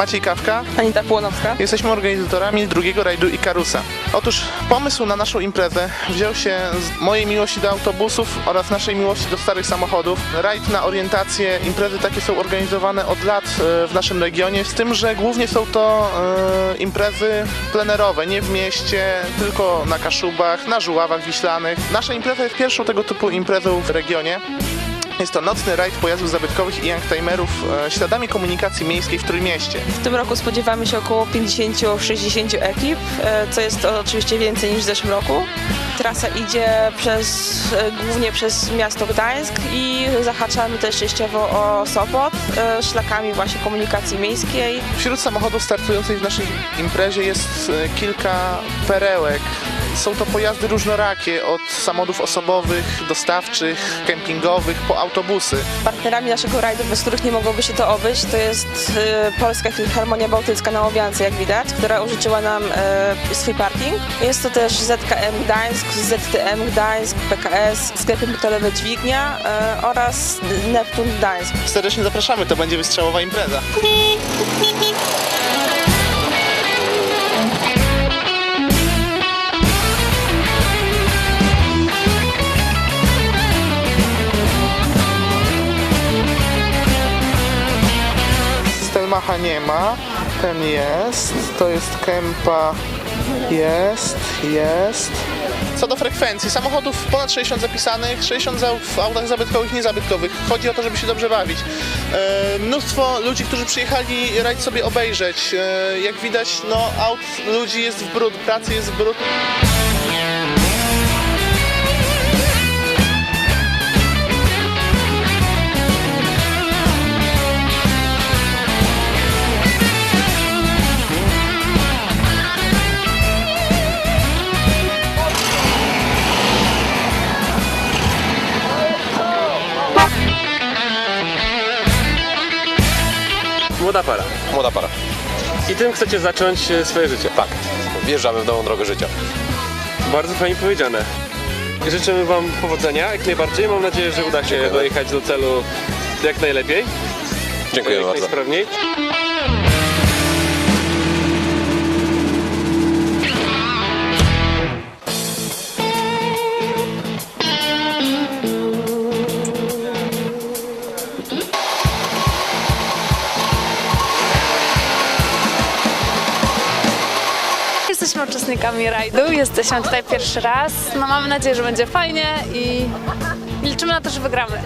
Maciej Kawka. Anita Płonowska. Jesteśmy organizatorami drugiego rajdu Ikarusa. Otóż pomysł na naszą imprezę wziął się z mojej miłości do autobusów oraz naszej miłości do starych samochodów. Rajd na orientację, imprezy takie są organizowane od lat e, w naszym regionie, z tym, że głównie są to e, imprezy plenerowe, nie w mieście, tylko na Kaszubach, na Żuławach Wiślanych. Nasza impreza jest pierwszą tego typu imprezą w regionie. Jest to nocny rajd pojazdów zabytkowych i youngtimerów e, śladami komunikacji miejskiej w Trójmieście. W tym roku spodziewamy się około 50-60 ekip, e, co jest oczywiście więcej niż w zeszłym roku. Trasa idzie przez, e, głównie przez miasto Gdańsk i zahaczamy też częściowo o Sopot, szlakami właśnie komunikacji miejskiej. Wśród samochodów startujących w naszej imprezie jest kilka perełek. Są to pojazdy różnorakie, od samochodów osobowych, dostawczych, kempingowych, po autobusy. Partnerami naszego rajdu, bez których nie mogłoby się to obejść, to jest e, Polska Filharmonia Bałtycka na Łowiance, jak widać, która użyczyła nam e, swój parking. Jest to też ZKM Gdańsk, ZTM Gdańsk, PKS, sklepy metalowe Dźwignia e, oraz Neptun Gdańsk. Serdecznie zapraszamy, to będzie wystrzałowa impreza. Stelmacha nie ma, ten jest, to jest Kempa, jest, jest. Co do frekwencji, samochodów ponad 60 zapisanych, 60 za- w autach zabytkowych, niezabytkowych. Chodzi o to, żeby się dobrze bawić. E, mnóstwo ludzi, którzy przyjechali rajd sobie obejrzeć. E, jak widać, no aut ludzi jest w brud, pracy jest w brud. Młoda para. Młoda para. I tym chcecie zacząć e, swoje życie. Tak. Wjeżdżamy w nową drogę życia. Bardzo fajnie powiedziane. Życzymy Wam powodzenia jak najbardziej. Mam nadzieję, że uda się Dziękuję. dojechać do celu jak najlepiej, Dziękuję jak bardzo. najsprawniej. Uczestnikami rajdu, jesteśmy tutaj pierwszy raz. No mamy nadzieję, że będzie fajnie i liczymy na to, że wygramy.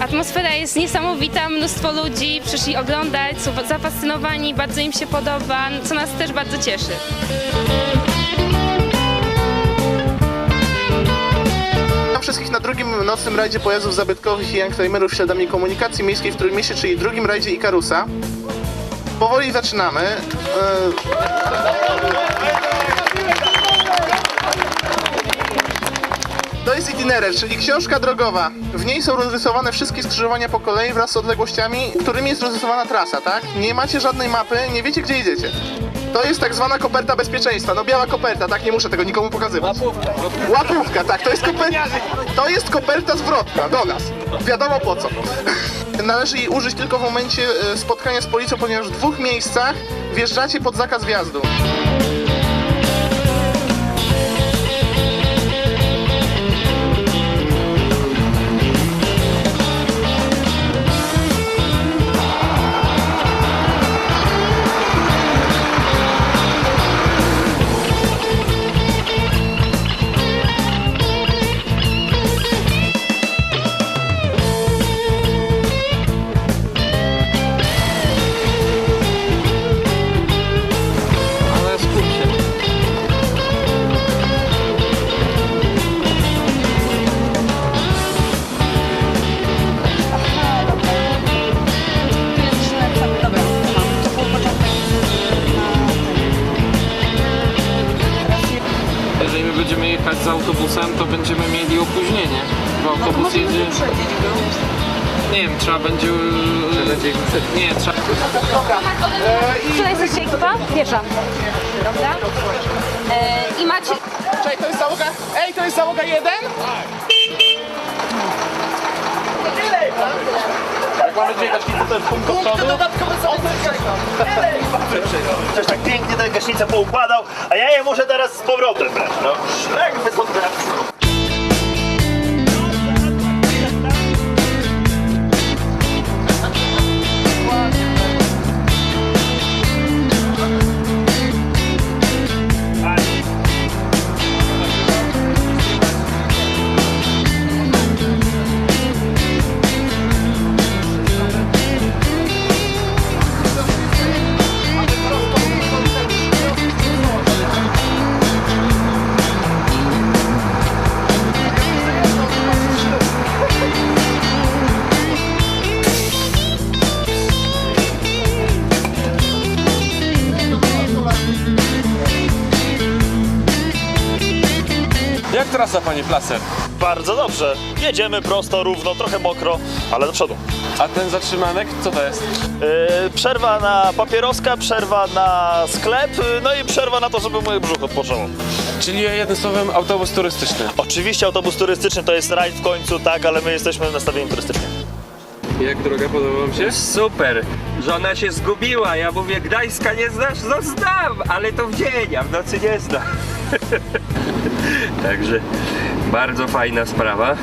Atmosfera jest niesamowita, mnóstwo ludzi przyszli oglądać, są zafascynowani, bardzo im się podoba, co nas też bardzo cieszy. Witam wszystkich na drugim nocnym rajdzie pojazdów zabytkowych i youngtimerów śladami komunikacji miejskiej w Trójmieście, czyli drugim rajdzie Ikarusa. Powoli zaczynamy. E, To jest itinerer, czyli książka drogowa. W niej są rozrysowane wszystkie skrzyżowania po kolei wraz z odległościami, którymi jest rozrysowana trasa, tak? Nie macie żadnej mapy, nie wiecie gdzie idziecie. To jest tak zwana koperta bezpieczeństwa, no biała koperta, tak? Nie muszę tego nikomu pokazywać. Łapówka. Łapówka, tak, to jest koperta, to jest koperta zwrotna do nas. Wiadomo po co. Należy jej użyć tylko w momencie e, spotkania z policją, ponieważ w dwóch miejscach wjeżdżacie pod zakaz wjazdu. Jedzie... Nie wiem, trzeba będzie... Nie, trzeba... Która jesteście ekipa? Pierwsza. E, I macie... Cześć, to jest załoga. Ej, to jest załoga jeden? Jak mamy jechać, to jest punkt do przodu. dodatkowe są. Ktoś tak pięknie tę gaśnicę poukładał, a ja je muszę teraz z powrotem brać. No, trasa, panie Placer? Bardzo dobrze. Jedziemy prosto, równo, trochę mokro, ale do przodu. A ten zatrzymanek, co to jest? Yy, przerwa na papieroska, przerwa na sklep, yy, no i przerwa na to, żeby moje brzuch odpoczęło. Czyli jednym słowem autobus turystyczny. Oczywiście autobus turystyczny to jest rajd w końcu, tak, ale my jesteśmy nastawieni turystycznie. Jak droga podoba wam się? Super! Żona się zgubiła. Ja mówię, Gdańska nie znasz? No znam, ale to w dzień, a w nocy nie znam. Także bardzo fajna sprawa.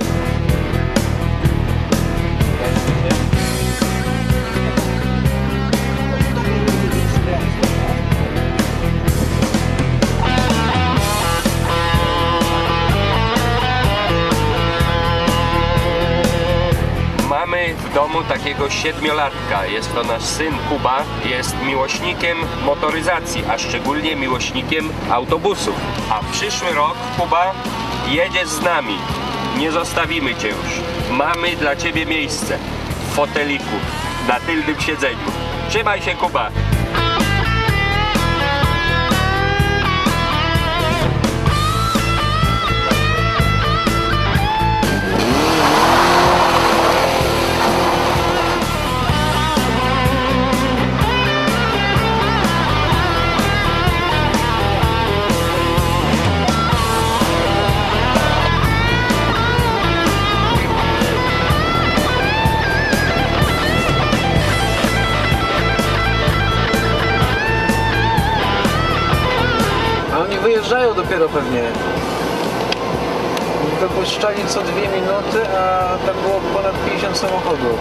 Mamy w domu takiego siedmiolatka. Jest to nasz syn Kuba. Jest miłośnikiem motoryzacji, a szczególnie miłośnikiem autobusów. A przyszły rok Kuba jedzie z nami. Nie zostawimy cię już. Mamy dla ciebie miejsce w foteliku na tylnym siedzeniu. Trzymaj się Kuba. Wyjeżdżają dopiero pewnie. Wypuszczali co dwie minuty, a tam było ponad 50 samochodów.